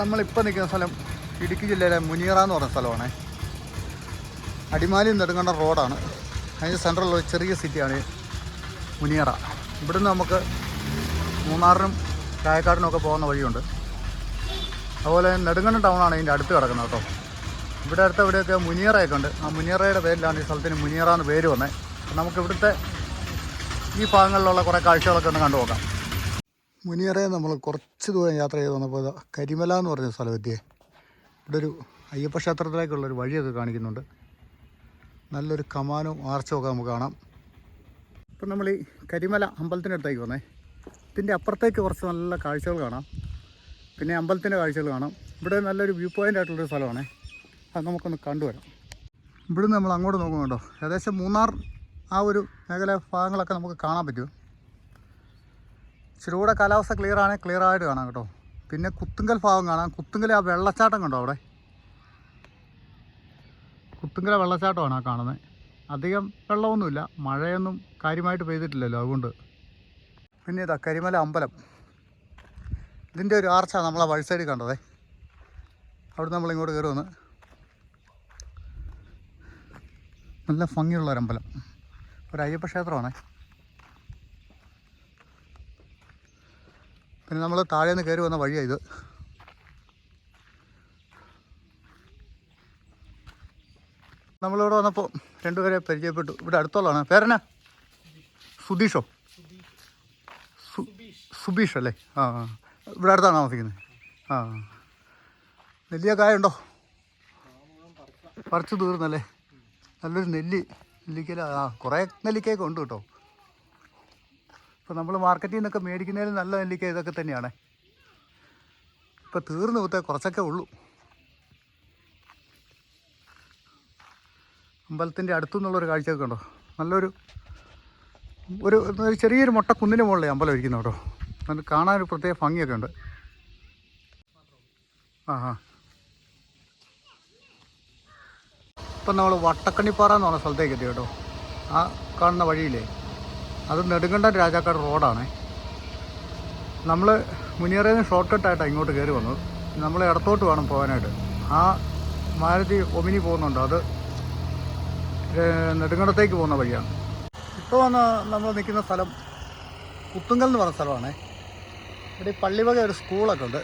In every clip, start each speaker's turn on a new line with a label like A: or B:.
A: നമ്മളിപ്പോൾ നിൽക്കുന്ന സ്ഥലം ഇടുക്കി ജില്ലയിലെ മുനിയറ എന്ന് പറഞ്ഞ സ്ഥലമാണ്. അടിമാലി നെടുങ്കണ്ട റോഡാണ്. അതിന് സെൻട്രലുള്ള ചെറിയ സിറ്റിയാണ് മുനിയറ ഇവിടുന്ന് നമുക്ക് മൂന്നാറിനും ചായക്കാടിനും ഒക്കെ പോകുന്ന വഴിയുണ്ട്. അതുപോലെ നെടുങ്കണ്ടം ടൗണാണ് ഇതിന്റെ അടുത്ത് കിടക്കുന്നത് കേട്ടോ. ഇവിടെ അടുത്ത് ഇവിടെയൊക്കെ മുനിയറയൊക്കെ ഉണ്ട്. ആ മുനിയറയുടെ പേരിലാണ് ഈ സ്ഥലത്തിന് മുനിയറ എന്ന് പേര് വന്നത് നമുക്കിവിടുത്തെ ഈ ഭാഗങ്ങളിലുള്ള കുറേ കാഴ്ചകളൊക്കെ ഒന്ന് കണ്ടു നോക്കാം മുനിയറയെ നമ്മൾ കുറച്ച് ദൂരം യാത്ര ചെയ്ത് വന്നപ്പോൾ കരിമല എന്ന് പറഞ്ഞ സ്ഥലം എത്തിയേ. ഇവിടെ ഒരു അയ്യപ്പ ക്ഷേത്രത്തിലേക്കുള്ളൊരു വഴിയൊക്കെ കാണിക്കുന്നുണ്ട്. നല്ലൊരു കമാനും ആർച്ചും ഒക്കെ നമുക്ക് കാണാം. ഇപ്പം നമ്മൾ ഈ കരിമല അമ്പലത്തിനടുത്തേക്ക് വന്നേ. ഇതിന്റെ അപ്പുറത്തേക്ക് കുറച്ച് നല്ല കാഴ്ചകൾ കാണാം. പിന്നെ അമ്പലത്തിന്റെ കാഴ്ചകൾ കാണാം. ഇവിടെ നല്ലൊരു വ്യൂ പോയിന്റ് ആയിട്ടുള്ളൊരു സ്ഥലമാണേ. അത് നമുക്കൊന്ന് കണ്ടുവരാം. ഇവിടുന്ന് നമ്മൾ അങ്ങോട്ട് നോക്കുന്നുണ്ടോ ഏകദേശം മൂന്നാർ ആ ഒരു മേഖല ഭാഗങ്ങളൊക്കെ നമുക്ക് കാണാൻ പറ്റും. ഇച്ചിരി കൂടെ കാലാവസ്ഥ ക്ലിയർ ആണെങ്കിൽ ക്ലിയർ ആയിട്ട് കാണാം കേട്ടോ. പിന്നെ കുത്തുങ്കൽ ഭാഗം കാണാം. കുത്തുങ്കൽ ആ വെള്ളച്ചാട്ടം കണ്ടോ അവിടെ? കുത്തുങ്കല വെള്ളച്ചാട്ടമാണ് ആ കാണുന്നത്. അധികം വെള്ളമൊന്നുമില്ല. മഴയൊന്നും കാര്യമായിട്ട് പെയ്തിട്ടില്ലല്ലോ അതുകൊണ്ട്. പിന്നെ ഇതാ കരിമല അമ്പലം. ഇതിന്റെ ഒരു ആർച്ചാണ് നമ്മളെ വഴി സൈഡിൽ കണ്ടതേ. അവിടെ നമ്മൾ ഇങ്ങോട്ട് കയറി വന്ന്. നല്ല ഭംഗിയുള്ള ഒരു അമ്പലം. ഒരു അയ്യപ്പ ക്ഷേത്രമാണേ. പിന്നെ നമ്മൾ താഴെ നിന്ന് കയറി വന്ന വഴിയാണ് ഇത്. നമ്മളിവിടെ വന്നപ്പോൾ രണ്ടുപേരെ പരിചയപ്പെട്ടു. ഇവിടെ അടുത്തുള്ളതാണ്. പേരെന്നാ? സുധീഷോ? സുബീഷ് അല്ലേ ആ. ഇവിടെ അടുത്താണ് താമസിക്കുന്നത് ആ നെല്ലിയ കായുണ്ടോ? പറിച്ചു തീർന്നല്ലേ? നല്ലൊരു നെല്ലി നെല്ലിക്കല ആ കുറേ നെല്ലിക്കയൊക്കെ ഉണ്ട് കേട്ടോ. ഇപ്പോൾ നമ്മൾ മാർക്കറ്റിൽ നിന്നൊക്കെ മേടിക്കുന്നതിൽ നല്ല നെല്ലിക്ക ഇതൊക്കെ തന്നെയാണ്. ഇപ്പോൾ തീർന്നു പോത്തേ കുറച്ചൊക്കെ ഉള്ളൂ. അമ്പലത്തിന്റെ അടുത്തുനിന്നുള്ളൊരു കാഴ്ചയൊക്കെ ഉണ്ടോ നല്ലൊരു ഒരു ഒരു ചെറിയൊരു മുട്ട കുന്നിന് മുകളിലെ അമ്പലം ഇരിക്കുന്നു കേട്ടോ. നല്ല കാണാനൊരു പ്രത്യേക ഭംഗിയൊക്കെ ഉണ്ട്. ആ ഇപ്പം നമ്മൾ വട്ടക്കണ്ണിപ്പാറ എന്ന് പറഞ്ഞ സ്ഥലത്തേക്ക് എത്തി കേട്ടോ? ആ കാണുന്ന വഴിയില്ലേ അത് നെടുങ്കണ്ടം രാജാക്കാട് റോഡാണ്. നമ്മൾ മുനിയറയിൽ നിന്ന് ഷോർട്ട് കട്ടായിട്ടാണ് ഇങ്ങോട്ട് കയറി വന്നത്. നമ്മൾ ഇടത്തോട്ട് വേണം പോകാനായിട്ട്. ആ മാരുതി ഒമിനി പോകുന്നുണ്ട്. അത് നെടുങ്കണ്ടത്തേക്ക് പോകുന്ന വഴിയാണ്. ഇപ്പോൾ വന്ന് നമ്മൾ നിൽക്കുന്ന സ്ഥലം കുത്തുങ്കൽ എന്ന് പറഞ്ഞ സ്ഥലമാണ്. ഇവിടെ പള്ളിവക ഒരു സ്കൂളൊക്കെ ഉണ്ട്.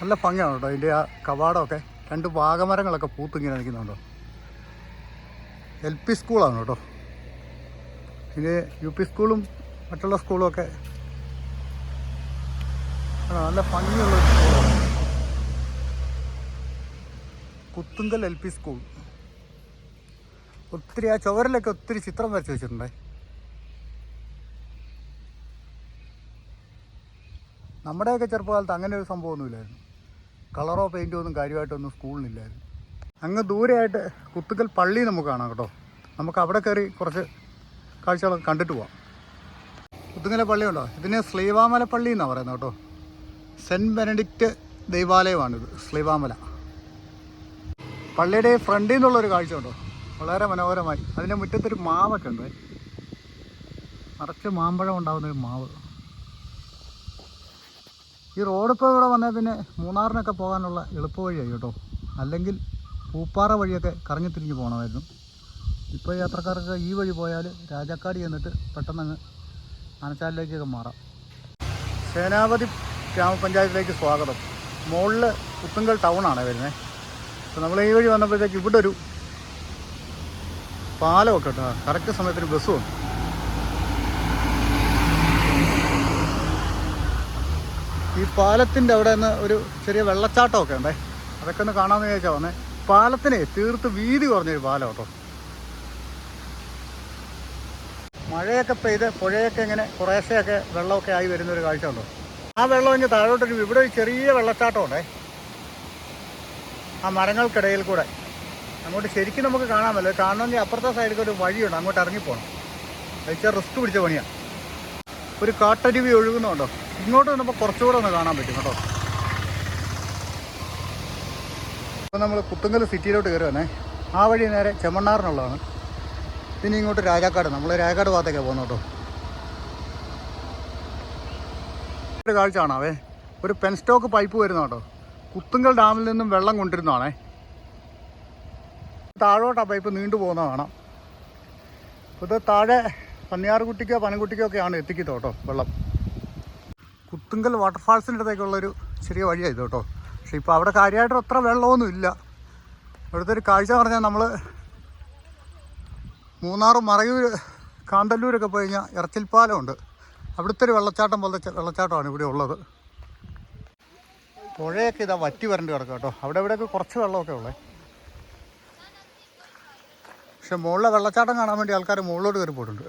A: നല്ല ഭംഗിയാണ് കേട്ടോ ഇതിന്റെ ആ കവാടമൊക്കെ. രണ്ട് വാഗമരങ്ങളൊക്കെ പൂത്തിങ്ങനെ നിൽക്കുന്നുണ്ടോ. എൽ പി സ്കൂളാണ് കേട്ടോ. ഇത് യു പി സ്കൂളും മറ്റുള്ള സ്കൂളും ഒക്കെ. നല്ല ഭംഗിയുള്ള സ്കൂളാണ് കുത്തുങ്കൽ എൽ പി സ്കൂൾ ഒത്തിരി ആ ചുവരിലൊക്കെ ഒത്തിരി ചിത്രം വരച്ച് വെച്ചിട്ടുണ്ടേ. നമ്മുടെയൊക്കെ ചെറുപ്പകാലത്ത് അങ്ങനെ ഒരു സംഭവമൊന്നുമില്ലായിരുന്നു. കളറോ പെയിന്റോ ഒന്നും കാര്യമായിട്ടൊന്നും സ്കൂളിനില്ലായിരുന്നു അങ്ങ് ദൂരെയായിട്ട് കുത്തുക്കൽ പള്ളി നമുക്ക് കാണാം കേട്ടോ. നമുക്ക് അവിടെ കയറി കുറച്ച് കാഴ്ചകളൊക്കെ കണ്ടിട്ട് പോവാം. പുത്തുങ്ങല പള്ളിയുണ്ടോ? ഇതിനെ ശ്രീവാമല പള്ളി എന്നാണ് പറയുന്നത് കേട്ടോ. സെന്റ് ബെനഡിക്റ്റ് ദൈവാലയമാണിത് ശ്രീവാമല പള്ളിയുടെ ഫ്രണ്ടിൽ നിന്നുള്ളൊരു കാഴ്ച ഉണ്ടോ? വളരെ മനോഹരമായി. അതിന്റെ മുറ്റത്തൊരു മാവൊക്കെ ഉണ്ട്. നിറച്ച് മാമ്പഴം ഉണ്ടാകുന്ന ഒരു മാവ്. ഈ റോഡ് ഇപ്പോൾ ഇവിടെ വന്നാൽ പിന്നെ മൂന്നാറിനൊക്കെ പോകാനുള്ള എളുപ്പ വഴിയായി കേട്ടോ. അല്ലെങ്കിൽ പൂപ്പാറ വഴിയൊക്കെ കറങ്ങി തിരിഞ്ഞ് പോകണമായിരുന്നു. ഇപ്പോൾ യാത്രക്കാർക്ക് ഈ വഴി പോയാൽ രാജാക്കാട് ചെന്നിട്ട് പെട്ടെന്ന് അങ്ങ് ആനച്ചാലിലേക്കൊക്കെ മാറാം. സേനാപതി ഗ്രാമപഞ്ചായത്തിലേക്ക് സ്വാഗതം. മുകളിൽ പുത്തുങ്കൽ ടൗണാണ് വരുന്നത് അപ്പോൾ നമ്മൾ ഈ വഴി വന്നപ്പോഴത്തേക്ക് ഇവിടെ ഒരു പാലമൊക്കെ കേട്ടോ കറക്റ്റ് സമയത്തിന് ബസ്സും ഉണ്ട്. ഈ പാലത്തിന്റെ അവിടെ നിന്ന് ഒരു ചെറിയ വെള്ളച്ചാട്ടമൊക്കെ ഉണ്ടേ. അതൊക്കെ ഒന്ന് കാണാമെന്ന് ചോദിച്ചാൽ വന്നേ. പാലത്തിനെ തീർത്ത് വീതി കുറഞ്ഞൊരു പാലം കേട്ടോ. മഴയൊക്കെ പെയ്ത് പുഴയൊക്കെ ഇങ്ങനെ കുറേശ്ശെയൊക്കെ വെള്ളമൊക്കെ ആയി വരുന്ന ഒരു കാഴ്ച ഉണ്ടോ ആ വെള്ളം ഇങ്ങനെ താഴോട്ടൊരു ഇവിടെ ഒരു ചെറിയ വെള്ളച്ചാട്ടം ഉണ്ടേ ആ മരങ്ങൾക്കിടയിൽ കൂടെ. അങ്ങോട്ട് ശരിക്കും നമുക്ക് കാണാമല്ലോ കാണണമെങ്കിൽ അപ്പുറത്തെ സൈഡിൽ ഒരു വഴിയുണ്ട്. അങ്ങോട്ട് ഇറങ്ങിപ്പോണം കഴിച്ചാൽ റിസ്ക് പിടിച്ച പണിയാണ് ഒരു കാട്ടരുവി ഒഴുകുന്നുണ്ടോ? ഇങ്ങോട്ട് വന്നപ്പോൾ കുറച്ചുകൂടെ ഒന്ന് കാണാൻ പറ്റും കേട്ടോ. ഇപ്പം നമ്മൾ പുത്തുങ്കൽ സിറ്റിയിലോട്ട് കയറി ആ വഴി നേരെ ചെമ്മണ്ണാറിനുള്ളതാണ്. പിന്നെ ഇങ്ങോട്ട് രാജാക്കാട് നമ്മൾ രാജാക്കാട് ഭാഗത്തേക്കാണ് പോകുന്നത് കേട്ടോ. കാഴ്ച കാണാവേ. ഒരു പെൻ സ്റ്റോക്ക് പൈപ്പ് വരുന്ന കേട്ടോ. കുത്തുങ്കൽ ഡാമിൽ നിന്നും വെള്ളം കൊണ്ടിരുന്നതാണേ. താഴോട്ട് ആ പൈപ്പ് നീണ്ടു പോകുന്നത് കാണാം. ഇത് താഴെ പന്നിയാർകുട്ടിക്കോ പനംകുട്ടിക്കോ ഒക്കെയാണ് എത്തിക്കുന്നത് കേട്ടോ വെള്ളം. കുത്തുങ്കൽ വാട്ടർഫാൾസിന്റെ അടുത്തേക്കുള്ളൊരു ചെറിയ വഴിയാണ് ഇത് കേട്ടോ. പക്ഷേ ഇപ്പോൾ അവിടെ കാര്യമായിട്ട് അത്ര വെള്ളമൊന്നും ഇല്ല. ഇവിടുത്തെ ഒരു കാഴ്ച പറഞ്ഞാൽ നമ്മൾ മൂന്നാർ മറയൂർ കാന്തല്ലൂരൊക്കെ പോയി കഴിഞ്ഞാൽ ഇറച്ചിൽപ്പാലമുണ്ട് അവിടുത്തെ ഒരു വെള്ളച്ചാട്ടം പോലത്തെ വെള്ളച്ചാട്ടമാണ് ഇവിടെ ഉള്ളത്. പുഴയൊക്കെ ഇതാ വറ്റി വരണ്ട് കിടക്കും കേട്ടോ. അവിടെ ഇവിടെയൊക്കെ കുറച്ച് വെള്ളമൊക്കെ ഉള്ളേ. പക്ഷെ മുകളിലെ വെള്ളച്ചാട്ടം കാണാൻ വേണ്ടി ആൾക്കാർ മുകളിലോട്ട് കയറി പോയിട്ടുണ്ട്.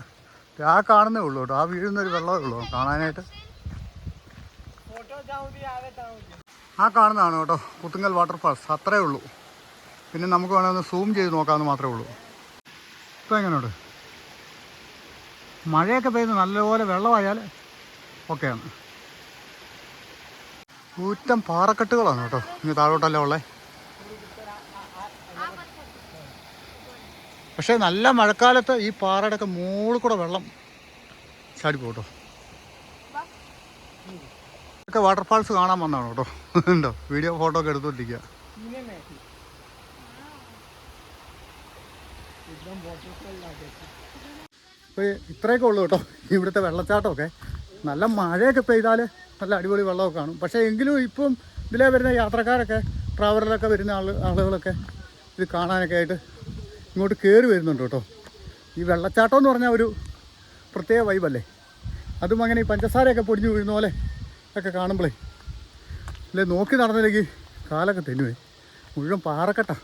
A: ആ കാണുന്നേ ഉള്ളൂ കേട്ടോ. ആ വീഴുന്നൊരു വെള്ളമേ ഉള്ളൂ കാണാനായിട്ട്. ആ കാണുന്നതാണ് കേട്ടോ. കുത്തുങ്കൽ വാട്ടർഫാൾസ്. അത്രേ ഉള്ളൂ. പിന്നെ നമുക്ക് വേണമെങ്കിൽ സൂം ചെയ്ത് നോക്കാമെന്ന് മാത്രമേ ഉള്ളൂ. ഇപ്പോൾ എങ്ങനെയുണ്ട്? മഴയൊക്കെ പെയ്ത് നല്ലപോലെ വെള്ളമായാൽ ഓക്കെയാണ് കൂറ്റം പാറക്കെട്ടുകളാണ് കേട്ടോ. ഇനി താഴോട്ടല്ല ഉള്ളേ? പക്ഷേ നല്ല മഴക്കാലത്ത് ഈ പാറയുടെ ഒക്കെ മുകളിൽ കൂടെ വെള്ളം ചാടി പോട്ടോ ഒക്കെ വാട്ടർഫാൾസ് കാണാൻ വന്നതാണ് കേട്ടോ. ഉണ്ടോ? വീഡിയോ ഫോട്ടോ ഒക്കെ എടുത്തോണ്ടിരിക്കുക. അപ്പോൾ ഇത്രയൊക്കെ ഉള്ളൂ കേട്ടോ. ഇവിടുത്തെ വെള്ളച്ചാട്ടമൊക്കെ. നല്ല മഴയൊക്കെ പെയ്താൽ നല്ല അടിപൊളി വെള്ളമൊക്കെ കാണും. പക്ഷേ എങ്കിലും ഇപ്പം ഇതിലേ വരുന്ന യാത്രക്കാരൊക്കെ ട്രാവലറിലൊക്കെ വരുന്ന ആൾ ആളുകളൊക്കെ ഇത് കാണാനൊക്കെ ആയിട്ട് ഇങ്ങോട്ട് കയറി വരുന്നുണ്ട് കേട്ടോ. ഈ വെള്ളച്ചാട്ടം എന്ന് പറഞ്ഞാൽ ഒരു പ്രത്യേക വൈബല്ലേ? അതും അങ്ങനെ ഈ പഞ്ചസാരയൊക്കെ പൊടിഞ്ഞു വീഴുന്ന പോലെ ഒക്കെ കാണുമ്പോഴേ അല്ലേ നോക്കി നടന്നില്ലെങ്കിൽ കാലൊക്കെ തെന്നുവേ മുഴുവൻ പാറക്കെട്ടാ.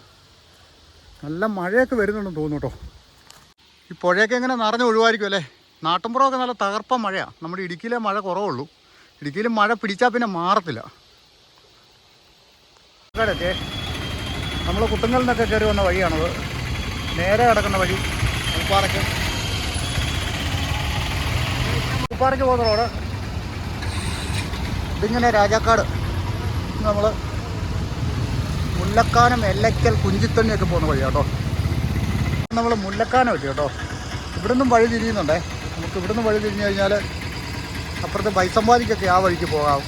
A: നല്ല മഴയൊക്കെ വരുന്നുണ്ടെന്ന് തോന്നുന്നു കേട്ടോ. ഈ പുഴയൊക്കെ ഇങ്ങനെ നിറഞ്ഞ് ഒഴിവായിരിക്കും അല്ലേ? നാട്ടുംപുറമൊക്കെ നല്ല തകർപ്പ മഴയാണ് നമ്മുടെ ഇടുക്കിയിലെ മഴ കുറവുള്ളൂ. ഇടുക്കിയിൽ മഴ പിടിച്ചാൽ പിന്നെ മാറത്തില്ല. നമ്മൾ കുട്ടങ്ങളിൽ നിന്നൊക്കെ കയറി വന്ന വഴിയാണത് നേരെ കിടക്കുന്ന വഴി ഉപ്പാറയ്ക്ക് ഉപ്പാറയ്ക്ക് പോകുന്ന റോഡ്. ഇതിങ്ങനെ രാജാക്കാട്. നമ്മൾ മുല്ലക്കാനം എല്ലയ്ക്കൽ കുഞ്ചിത്തണ്ണിയൊക്കെ പോകുന്ന വഴി കേട്ടോ. നമ്മൾ മുല്ലക്കാനം എത്തി കേട്ടോ. ഇവിടുന്നും വഴി തിരിയുന്നുണ്ടേ. നമുക്ക് ഇവിടുന്ന് വഴി തിരിഞ്ഞു കഴിഞ്ഞാൽ അപ്പുറത്ത് ബൈസമ്പാലിക്കൊക്കെ ആ വഴിക്ക് പോകാം.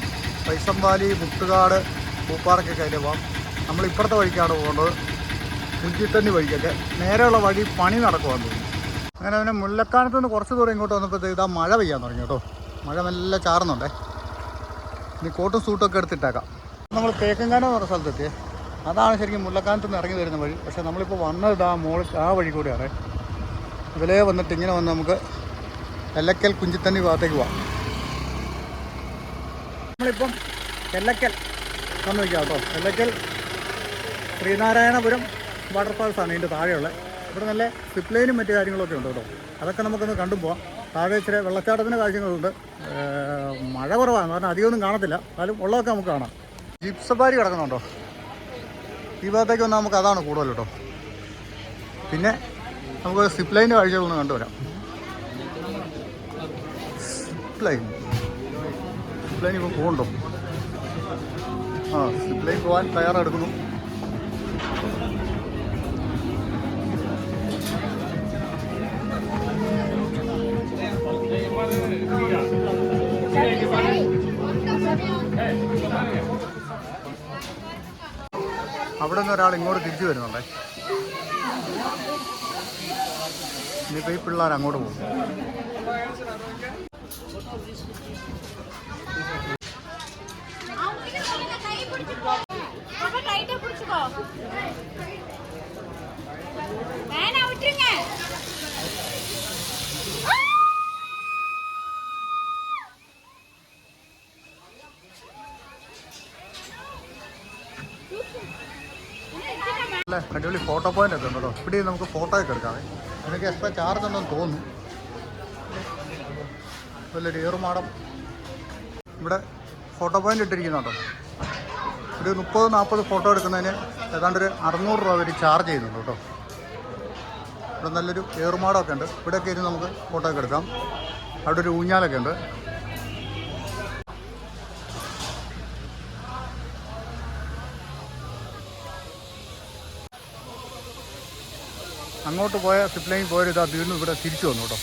A: ബൈസമ്പാലി മുട്ടുകാട് പൂപ്പാറക്കൊക്കെ അതിൽ പോകാം. നമ്മൾ ഇപ്പുറത്തെ വഴിക്കാണ് പോകേണ്ടത് കുഞ്ചിത്തണ്ണി വഴിക്കൊക്കെ. നേരെയുള്ള വഴി പണി നടക്കുവാന്ന് തോന്നുന്നു. അങ്ങനെ അവനെ മുല്ലക്കാനത്ത് നിന്ന് കുറച്ച് ദൂരം ഇങ്ങോട്ട് വന്നപ്പോഴത്തേക്ക് ഇതാ മഴ പെയ്യാൻ തുടങ്ങി കേട്ടോ. മഴ നല്ല ചാറുന്നുണ്ടേ. ഇനി കോട്ടും സൂട്ടൊക്കെ എടുത്തിട്ടേക്കാം. നമ്മൾ തേക്കങ്കാനം എന്ന് പറഞ്ഞ സ്ഥലത്തെത്തിയേ അതാണ് ശരിക്കും മുല്ലക്കാനത്ത് നിന്ന് ഇറങ്ങി വരുന്ന വഴി. പക്ഷേ നമ്മളിപ്പോൾ വന്നത് ആ മോളിൽ ആ വഴി കൂടിയാണ്. ഇതിലേ വന്നിട്ട് ഇങ്ങനെ വന്ന് നമുക്ക് എല്ലക്കൽ കുഞ്ചിത്തണ്ണി ഭാഗത്തേക്ക് പോവാം. നമ്മളിപ്പം എല്ലക്കൽ വന്ന് വയ്ക്കാം കേട്ടോ. എല്ലക്കൽ ശ്രീനാരായണപുരം വാട്ടർഫാൾസ് ആണ് ഇതിന്റെ താഴെയുള്ളത്. ഇവിടെ നല്ല സിപ്ലൈനും മറ്റു കാര്യങ്ങളൊക്കെ ഉണ്ട് കേട്ടോ. അതൊക്കെ നമുക്കൊന്ന് കണ്ടു പോവാം. താഴെ ഇച്ചിരി വെള്ളച്ചാട്ടത്തിന്റെ കാഴ്ചകളുണ്ട് മഴ കുറവാണ് കാരണം അധികമൊന്നും കാണത്തില്ല. എന്നാലും ഉള്ളതൊക്കെ നമുക്ക് കാണാം. ജീപ്പ് കിടക്കുന്നുണ്ടോ? ഈ ഭാഗത്തേക്ക് വന്നാൽ നമുക്ക് അതാണ് കൂടുതൽ കേട്ടോ. പിന്നെ നമുക്ക് സിപ്പ് ലൈന്റെ കാഴ്ചകളൊന്ന് കണ്ടുവരാം. സിപ്പ് ലൈൻ ലൈൻ ഇപ്പോൾ പോകണ്ടോ ആ സിപ്പ് ലൈൻ പോകാൻ തയ്യാറെടുക്കുന്നു. അവിടെ നിന്ന് ഒരാൾ ഇങ്ങോട്ട് തിരിച്ചു വരുന്നുണ്ടേ. ഇനിയിപ്പോൾ ഈ പിള്ളേർ അങ്ങോട്ട് പോകും.
B: കൈ കൈ പിടിച്ചോ
A: അല്ലേ അടിപൊളി ഫോട്ടോ പോയിന്റ് ഒക്കെ ഉണ്ടല്ലോ. ഇവിടെ നമുക്ക് ഫോട്ടോ ഒക്കെ എടുക്കാമേ എനിക്ക് എക്സ്ട്രാ ചാർജ് ഉണ്ടെന്ന് തോന്നുന്നു. വലിയൊരു ഏറുമാടം. ഇവിടെ ഫോട്ടോ പോയിന്റ് ഇട്ടിരിക്കുന്നുണ്ടോ. ഒരു മുപ്പത് നാൽപ്പത് ഫോട്ടോ എടുക്കുന്നതിന് ഏതാണ്ട് ഒരു അറുന്നൂറ് രൂപ വരെ ചാർജ് ചെയ്യുന്നുണ്ട് കേട്ടോ. ഇവിടെ നല്ലൊരു ഏറുമാടമൊക്കെ ഉണ്ട്. ഇവിടെയൊക്കെ ഇരുന്ന് നമുക്ക് ഫോട്ടോ ഒക്കെ എടുക്കാം. അവിടെ ഒരു ഊഞ്ഞാലൊക്കെ ഉണ്ട്. അങ്ങോട്ട് പോയ സിപ്പ് ലൈൻ ഇതാ വീണ്ടും ഇവിടെ തിരിച്ചു വന്നു കേട്ടോ.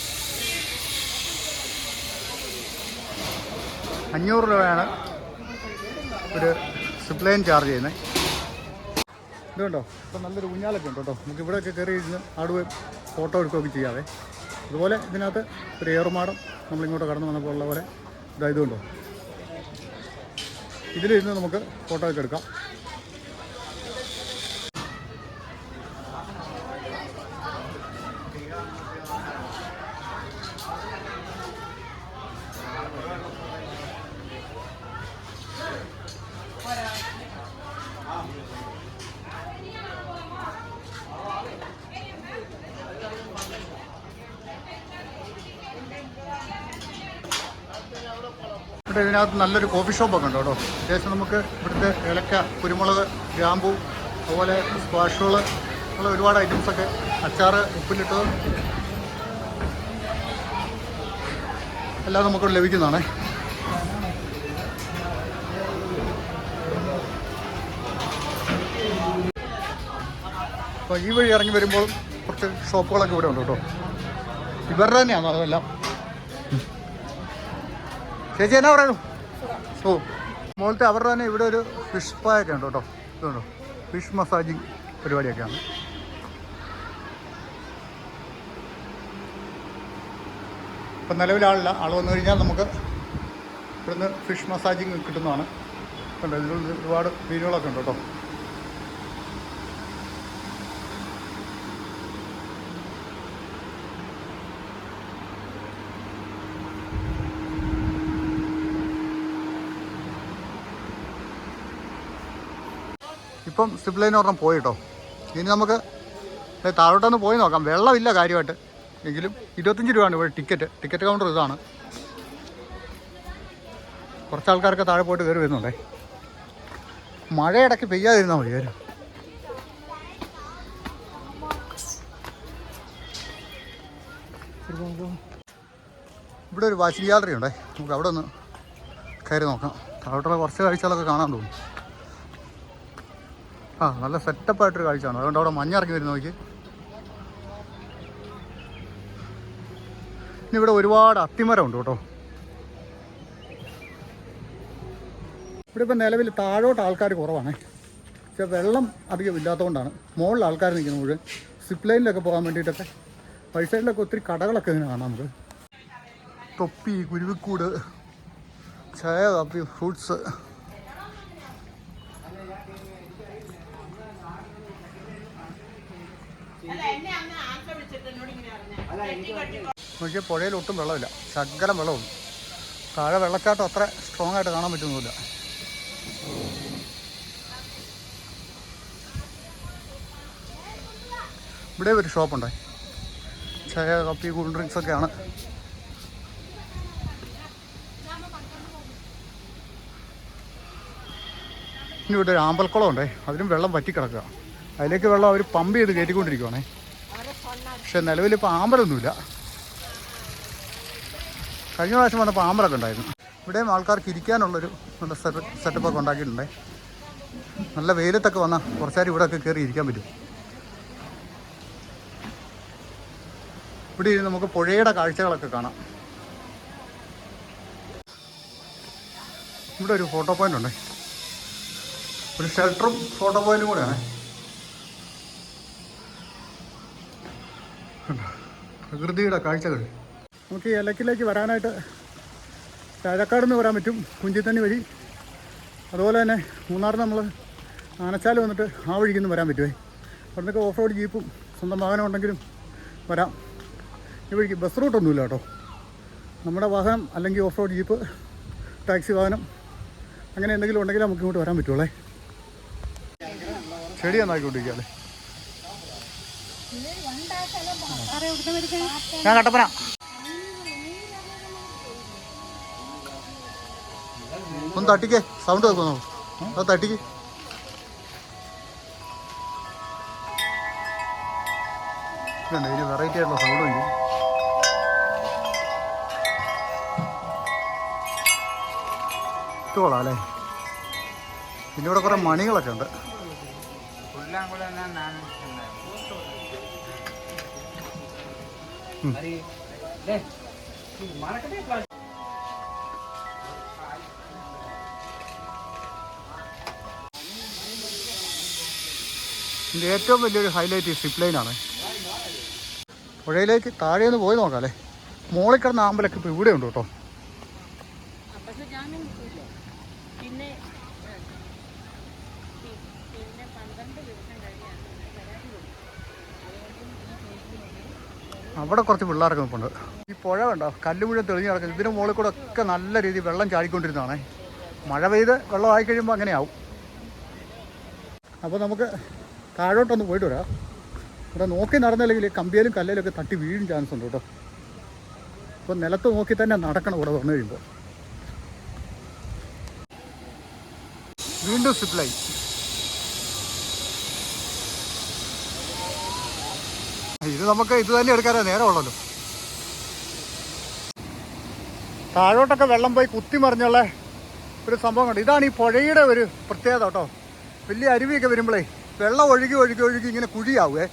A: അഞ്ഞൂറ് രൂപയാണ് ഒരു സിപ്പ് ലൈൻ ചാർജ് ചെയ്യുന്നത്. ഇതുണ്ടോ? ഇപ്പം നല്ലൊരു ഊഞ്ഞാലൊക്കെ ഉണ്ട് കേട്ടോ. നമുക്ക് ഇവിടെയൊക്കെ കയറി ഇരുന്ന് ആടുകയും ഫോട്ടോ എടുക്കുകയൊക്കെ ചെയ്യാവേ. അതുപോലെ ഇതിനകത്ത് ഒരു ഏറുമാടം നമ്മളിങ്ങോട്ട് കടന്നു വന്നപ്പോൾ ഉള്ള പോലെ ഇതായതുകൊണ്ടോ ഇതിലിരുന്ന് നമുക്ക് ഫോട്ടോ ഒക്കെ എടുക്കാം. ഇവിടെ ഇതിനകത്ത് നല്ലൊരു കോഫി ഷോപ്പൊക്കെ ഉണ്ട് കേട്ടോ. അത്യാവശ്യം നമുക്ക് ഇവിടുത്തെ ഏലക്ക കുരുമുളക് ഗ്രാമ്പു അതുപോലെ സ്ക്വാഷുകൾ ഉള്ള ഒരുപാട് ഐറ്റംസൊക്കെ അച്ചാറ് ഉപ്പിലിട്ടത് എല്ലാം നമുക്കിവിടെ ലഭിക്കുന്നതാണ്. അപ്പോൾ ഈ വഴി ഇറങ്ങി വരുമ്പോൾ കുറച്ച് ഷോപ്പുകളൊക്കെ ഇവിടെ ഉണ്ട് കേട്ടോ. ഇവരുടെ തന്നെയാണോ അതെല്ലാം? ചേച്ചി എന്നാ പറയുന്നു? ഓ മുകളിലത്തെ അവരുടെ തന്നെ ഇവിടെ ഒരു ഫിഷ് പായൊക്കെ ഉണ്ട് കേട്ടോ. ഇതുണ്ടോ ഫിഷ് മസാജിങ് പരിപാടിയൊക്കെയാണ്. ഇപ്പം നിലവിൽ ആളില്ല. ആൾ വന്നു കഴിഞ്ഞാൽ നമുക്ക് ഇവിടുന്ന് ഫിഷ് മസാജിങ് കിട്ടുന്നതാണ്. കണ്ടോ? ഇതിൽ ഒരുപാട് മീനുകളൊക്കെ ഉണ്ട് കേട്ടോ. ഇപ്പം സിപ്പ് ലൈൻ ഒരെണ്ണം പോയി കേട്ടോ. ഇനി നമുക്ക് താഴോട്ടൊന്ന് പോയി നോക്കാം. വെള്ളമില്ല കാര്യമായിട്ട്. എങ്കിലും ഇരുപത്തഞ്ച് രൂപയാണ് ഇവിടെ ടിക്കറ്റ്. ടിക്കറ്റ് കൗണ്ടർ ഇതാണ്. കുറച്ച് ആൾക്കാരൊക്കെ താഴെ പോയിട്ട് കയറി വരുന്നുണ്ടേ. മഴയിടയ്ക്ക് പെയ്യാതിരുന്നാൽ മതി കാര്യം. ഇവിടെ ഒരു വാച്ചിങ് ഗാലറി ഉണ്ടേ നമുക്ക് അവിടെ ഒന്ന് കയറി നോക്കാം. താഴോട്ടുള്ള കുറച്ച് കാഴ്ചകളൊക്കെ കാണാൻ തോന്നും ആ നല്ല സെറ്റപ്പായിട്ടൊരു കാഴ്ചയാണ്. അതുകൊണ്ട് അവിടെ മഞ്ഞ മഞ്ഞിറങ്ങി വരുന്ന നോക്കി. ഇനി ഇവിടെ ഒരുപാട് അത്തിമരമുണ്ട് കേട്ടോ. ഇവിടെ ഇപ്പം നിലവിൽ താഴോട്ട് ആൾക്കാർ കുറവാണ്. പക്ഷെ വെള്ളം അധികം ഇല്ലാത്തതുകൊണ്ടാണ്. മുകളിൽ ആൾക്കാർ നിൽക്കുന്നത് മുഴുവൻ. സിപ്പ് ലൈനിലൊക്കെ പോകാൻ വേണ്ടിയിട്ടൊക്കെ. വഴി സൈഡിലൊക്കെ ഒത്തിരി കടകളൊക്കെ ഇതിന് കാണാം നമുക്ക്. തൊപ്പി കുരുവിക്കൂട് ചായ കാപ്പി ഫ്രൂട്ട്സ് നോക്കിയാൽ പുഴയിൽ ഒട്ടും വെള്ളമില്ല. ശകലം വെള്ളവും. താഴെ വെള്ളച്ചാട്ടം അത്ര സ്ട്രോങ് ആയിട്ട് കാണാൻ പറ്റുന്നില്ല ഇവിടെ ഒരു ഷോപ്പുണ്ടേ ചായ കപ്പി കൂൾ ഡ്രിങ്ക്സ് ഒക്കെയാണ്. ഇനി ഇവിടെ ഒരു ആമ്പൽക്കുളം ഉണ്ടേ. അതിലും വെള്ളം വറ്റിക്കിടക്കുക. അതിലേക്ക് വെള്ളം അവർ പമ്പ് ചെയ്ത് കയറ്റിക്കൊണ്ടിരിക്കുവാണേ. പക്ഷെ നിലവിൽ പാമ്പറൊന്നുമില്ല കഴിഞ്ഞ പ്രാവശ്യം വന്ന പാമ്പറൊക്കെ ഉണ്ടായിരുന്നു. ഇവിടെയും ആൾക്കാർക്ക് ഇരിക്കാനുള്ളൊരു നല്ല സെറ്റ് സെറ്റപ്പൊക്കെ ഉണ്ടാക്കിയിട്ടുണ്ടേ. നല്ല വെയിലത്തൊക്കെ വന്നാൽ കുറച്ചേരം ഇവിടെയൊക്കെ കയറി ഇരിക്കാൻ പറ്റും. ഇവിടെ ഇരുന്ന് നമുക്ക് പുഴയുടെ കാഴ്ചകളൊക്കെ കാണാം. ഇവിടെ ഒരു ഫോട്ടോ പോയിന്റ് ഉണ്ടേ. ഒരു ഷെൽട്ടറും ഫോട്ടോ പോയിന്റും കൂടെയാണ്. പ്രകൃതിയുടെ കാഴ്ചകൾ. നമുക്ക് ഈ ഇലക്കിലേക്ക് വരാനായിട്ട് രാജാക്കാട് നിന്ന് വരാൻ പറ്റും കുഞ്ചിത്തണ്ണി വഴി. അതുപോലെ തന്നെ മൂന്നാറിന് നമ്മൾ ആനച്ചാൽ വന്നിട്ട് ആ വഴിക്ക് നിന്ന് വരാൻ പറ്റുമേ അവിടെ നിന്നൊക്കെ ഓഫ് റോഡ് ജീപ്പും സ്വന്തം വാഹനം ഉണ്ടെങ്കിലും വരാം. ഈ വഴിക്ക് ബസ് റൂട്ടൊന്നുമില്ല കേട്ടോ. നമ്മുടെ വാഹനം അല്ലെങ്കിൽ ഓഫ് റോഡ് ജീപ്പ് ടാക്സി വാഹനം അങ്ങനെ എന്തെങ്കിലും ഉണ്ടെങ്കിൽ നമുക്ക് ഇങ്ങോട്ട് വരാൻ പറ്റുള്ളേ. ചെടി നന്നാക്കിക്കൊണ്ടിരിക്കുക അല്ലേ? ഞാൻ കട്ടപ്പന. ഒന്ന് തട്ടിക്കേ. സൗണ്ട് വെക്കുന്നു അത് തട്ടിക്ക്. ഇതിന് വെറൈറ്റി ആയിട്ടുള്ള സൗണ്ട് വയ്ക്കും ഇട്ടുകൊള്ളാം അല്ലേ? പിന്നെ ഇവിടെ കുറേ മണികളൊക്കെ ഉണ്ട്.
C: మరి
A: ഇതിന്റെ ഏറ്റവും വലിയൊരു ഹൈലൈറ്റ് ഈ സിപ്പ് ലൈനാണ് പുഴയിലേക്ക് താഴെ നിന്ന് പോയി നോക്കാം അല്ലേ? മോളിൽ ആമ്പലൊക്കെ ഇപ്പോൾ ഇവിടെ ഉണ്ട് കേട്ടോ. അവിടെ കുറച്ച് പിള്ളേർക്ക് നിൽപ്പുണ്ട് ഈ പുഴ കണ്ടോ? കല്ല് തെളിഞ്ഞ് കിടക്കുന്നത് ഇതിന് മുകളിൽ കൂടെ ഒക്കെ നല്ല രീതിയിൽ വെള്ളം ചാടിക്കൊണ്ടിരുന്നതാണ്. മഴ പെയ്ത് വെള്ളമായി കഴിയുമ്പോൾ അങ്ങനെയാവും. അപ്പോൾ നമുക്ക് താഴോട്ടൊന്ന് പോയിട്ട് വരാം. ഇവിടെ നോക്കി നടന്നില്ലെങ്കിൽ കമ്പിയിലും കല്ലിലൊക്കെ തട്ടി വീഴും ചാൻസ് ഉണ്ട് കേട്ടോ. അപ്പോൾ നിലത്ത് നോക്കി തന്നെ നടക്കണം ഇവിടെ വന്നു കഴിയുമ്പോൾ വീണ്ടും സിപ്ലൈൻ ഇത് നമുക്ക് ഇത് തന്നെ എടുക്കാനേ നേരമുള്ളല്ലോ താഴോട്ടൊക്കെ വെള്ളം പോയി കുത്തി മറിഞ്ഞുള്ള ഒരു സംഭവം കണ്ടു. ഇതാണ് ഈ പുഴയുടെ ഒരു പ്രത്യേകത കേട്ടോ. വലിയ അരുവിയൊക്കെ വരുമ്പോഴേ വെള്ളം ഒഴുകി ഒഴുകി ഒഴുകി ഇങ്ങനെ കുഴിയാവുമേ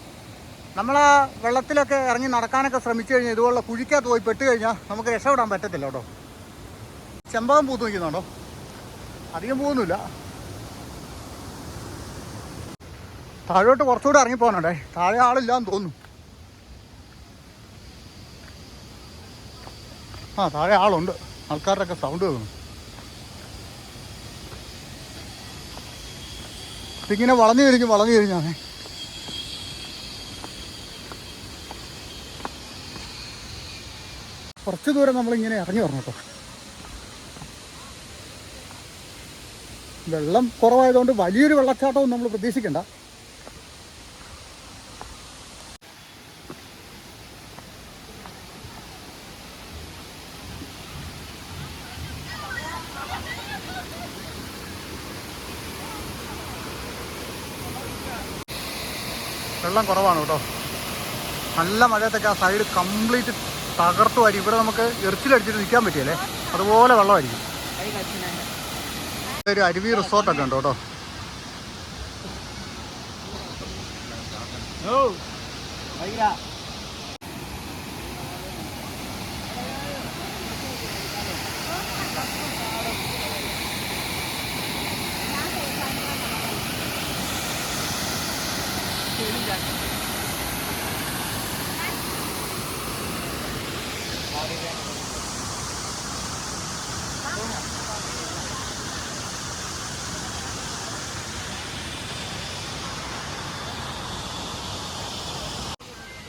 A: നമ്മൾ ആ വെള്ളത്തിലൊക്കെ ഇറങ്ങി നടക്കാനൊക്കെ ശ്രമിച്ചു കഴിഞ്ഞാൽ ഇതുപോലുള്ള കുഴിക്കകത്ത് പോയി പെട്ട് കഴിഞ്ഞാൽ നമുക്ക് രക്ഷപ്പെടാൻ പറ്റത്തില്ല കേട്ടോ. ചെമ്പകം പൂത്ത് നിൽക്കുന്നുണ്ടോ? അധികം പോകുന്നില്ല താഴോട്ട് കുറച്ചുകൂടെ ഇറങ്ങി പോകാനുണ്ടേ താഴെ ആളില്ലാന്ന് തോന്നുന്നു. ആ താഴെ ആളുണ്ട്. ആൾക്കാരുടെയൊക്കെ സൗണ്ട് കേൾക്കുന്നു. ഇതിങ്ങനെ വളഞ്ഞു തിരിഞ്ഞ് വളഞ്ഞു തിരിഞ്ഞാണേ കുറച്ച് ദൂരം നമ്മളിങ്ങനെ ഇറങ്ങി വരണം കേട്ടോ. വെള്ളം കുറവായതുകൊണ്ട് വലിയൊരു വെള്ളച്ചാട്ടവും നമ്മൾ പ്രതീക്ഷിക്കണ്ട. വെള്ളം കുറവാണ് കേട്ടോ. നല്ല മഴയത്തൊക്കെ ആ സൈഡ് കംപ്ലീറ്റ് തകർത്തു വരും ഇവിടെ നമുക്ക് എറിച്ചിലടിച്ചിട്ട് നിൽക്കാൻ പറ്റിയല്ലേ? അതുപോലെ വെള്ളമായിരിക്കും. ഒരു അരുവി റിസോർട്ടൊക്കെ ഉണ്ട് കേട്ടോ?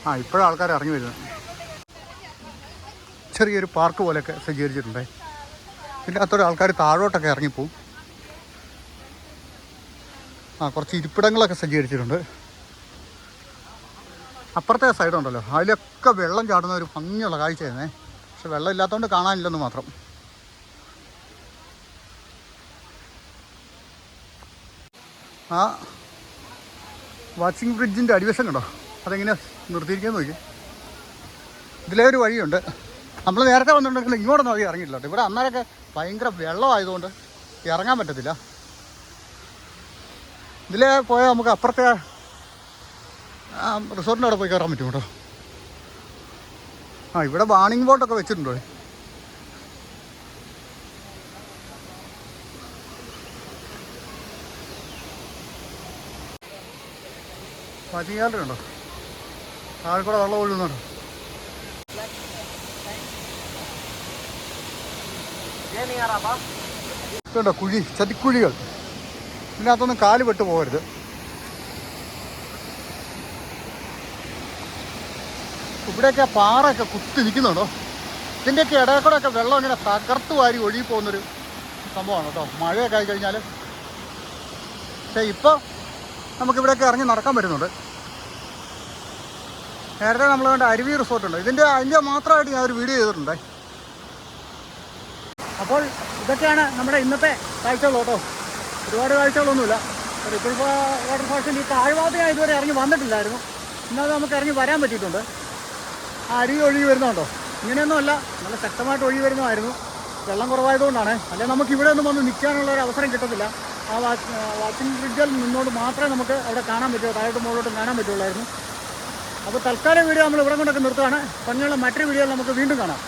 A: ആ ഇപ്പോഴും ആൾക്കാർ ഇറങ്ങി വരുന്നത്. ചെറിയൊരു പാർക്ക് പോലെയൊക്കെ സജ്ജീകരിച്ചിട്ടുണ്ടേ. പിന്നെ അത്തോടെ ആൾക്കാർ താഴോട്ടൊക്കെ ഇറങ്ങിപ്പോവും. ആ കുറച്ച് ഇരിപ്പിടങ്ങളൊക്കെ സജ്ജീകരിച്ചിട്ടുണ്ട്. അപ്പുറത്തെ സൈഡുണ്ടല്ലോ അതിലൊക്കെ വെള്ളം ചാടുന്ന ഒരു ഭംഗിയുള്ള കാഴ്ചയായിരുന്നേ. പക്ഷെ വെള്ളം ഇല്ലാത്തതുകൊണ്ട് കാണാനില്ലെന്ന് മാത്രം. ആ വാച്ചിങ് ബ്രിഡ്ജിന്റെ അടിവശം കണ്ടോ? അതെങ്ങനെ നിർത്തിയിരിക്കാൻ നോക്കി ഇതിലേ ഒരു വഴിയുണ്ട്. നമ്മൾ നേരത്തെ വന്നിട്ടുണ്ടെങ്കിൽ ഇങ്ങോട്ട് അധികം ഇറങ്ങിയിട്ടില്ല കേട്ടോ. ഇവിടെ അന്നേരമൊക്കെ ഭയങ്കര വെള്ളമായതുകൊണ്ട് ഇറങ്ങാൻ പറ്റത്തില്ല. ഇതിലേ പോയാൽ നമുക്ക് അപ്പുറത്തെ റിസോർട്ടിന്റെ അവിടെ പോയി കയറാൻ പറ്റും കേട്ടോ. ആ ഇവിടെ വാണിംഗ് ബോട്ടൊക്കെ വെച്ചിട്ടുണ്ടോ? പതിനാലുണ്ടോ താഴെ കൂടെ വെള്ളം ഒഴുകുന്നുണ്ട് ഇതുണ്ടോ കുഴി? ചതിക്കുഴികൾ. ഇതിനകത്തൊന്നും കാൽ പെട്ട് പോകരുത്. ഇവിടെയൊക്കെ പാറയൊക്കെ കുത്തി നിൽക്കുന്നുണ്ടോ ഇതിന്റെയൊക്കെ ഇടയിൽ കൂടെ ഒക്കെ വെള്ളം ഇങ്ങനെ തകർത്ത് വാരി ഒഴുകി പോകുന്നൊരു സംഭവമാണ് കേട്ടോ. മഴയൊക്കെ ആയി കഴിഞ്ഞാൽ പക്ഷേ ഇപ്പോൾ നമുക്കിവിടെയൊക്കെ ഇറങ്ങി നടക്കാൻ പറ്റുന്നുണ്ട്. നേരത്തെ നമ്മൾ കണ്ട അരുവി റിസോർട്ടുണ്ട് ഇതിന്റെ അതിന്റെ മാത്രമായിട്ട് ഞാൻ ഒരു വീഡിയോ ചെയ്തിട്ടുണ്ട്. അപ്പോൾ ഇതൊക്കെയാണ് നമ്മുടെ ഇന്നത്തെ കാഴ്ചകൾ കേട്ടോ. ഒരുപാട് കാഴ്ചകളൊന്നുമില്ല. ഇപ്പോഴിപ്പോൾ വാട്ടർ ഫാൾസിന്റെ ഈ താഴ്വാത ഞാൻ ഇതുവരെ ഇറങ്ങി വന്നിട്ടില്ലായിരുന്നു. ഇന്നത് നമുക്ക് ഇറങ്ങി വരാൻ പറ്റിയിട്ടുണ്ട്. ആ അരുവി ഒഴുകി വരുന്നുണ്ടോ? ഇങ്ങനെയൊന്നുമല്ല നല്ല ശക്തമായിട്ട് ഒഴുകി വരുന്നതായിരുന്നു. വെള്ളം കുറവായതുകൊണ്ടാണ്. അല്ലെങ്കിൽ നമുക്ക് ഇവിടെ ഒന്നും വന്ന് നിൽക്കാനുള്ള ഒരു അവസരം കിട്ടത്തില്ല. ആ വാച്ച് വാച്ചിങ് ബ്രിഡ്ജിൽ നിന്നുകൊണ്ട് മാത്രമേ നമുക്ക് അവിടെ കാണാൻ പറ്റുള്ളൂ. താഴോട്ട് മുകളിലോട്ടും കാണാൻ പറ്റുള്ളായിരുന്നു. അപ്പോൾ തൽക്കാലം വീഡിയോ നമ്മൾ ഇവിടെ കൊണ്ടൊക്കെ നിർത്തുകയാണ്. ഭംഗിയുള്ള മറ്റൊരു വീഡിയോയിൽ നമുക്ക് വീണ്ടും കാണാം.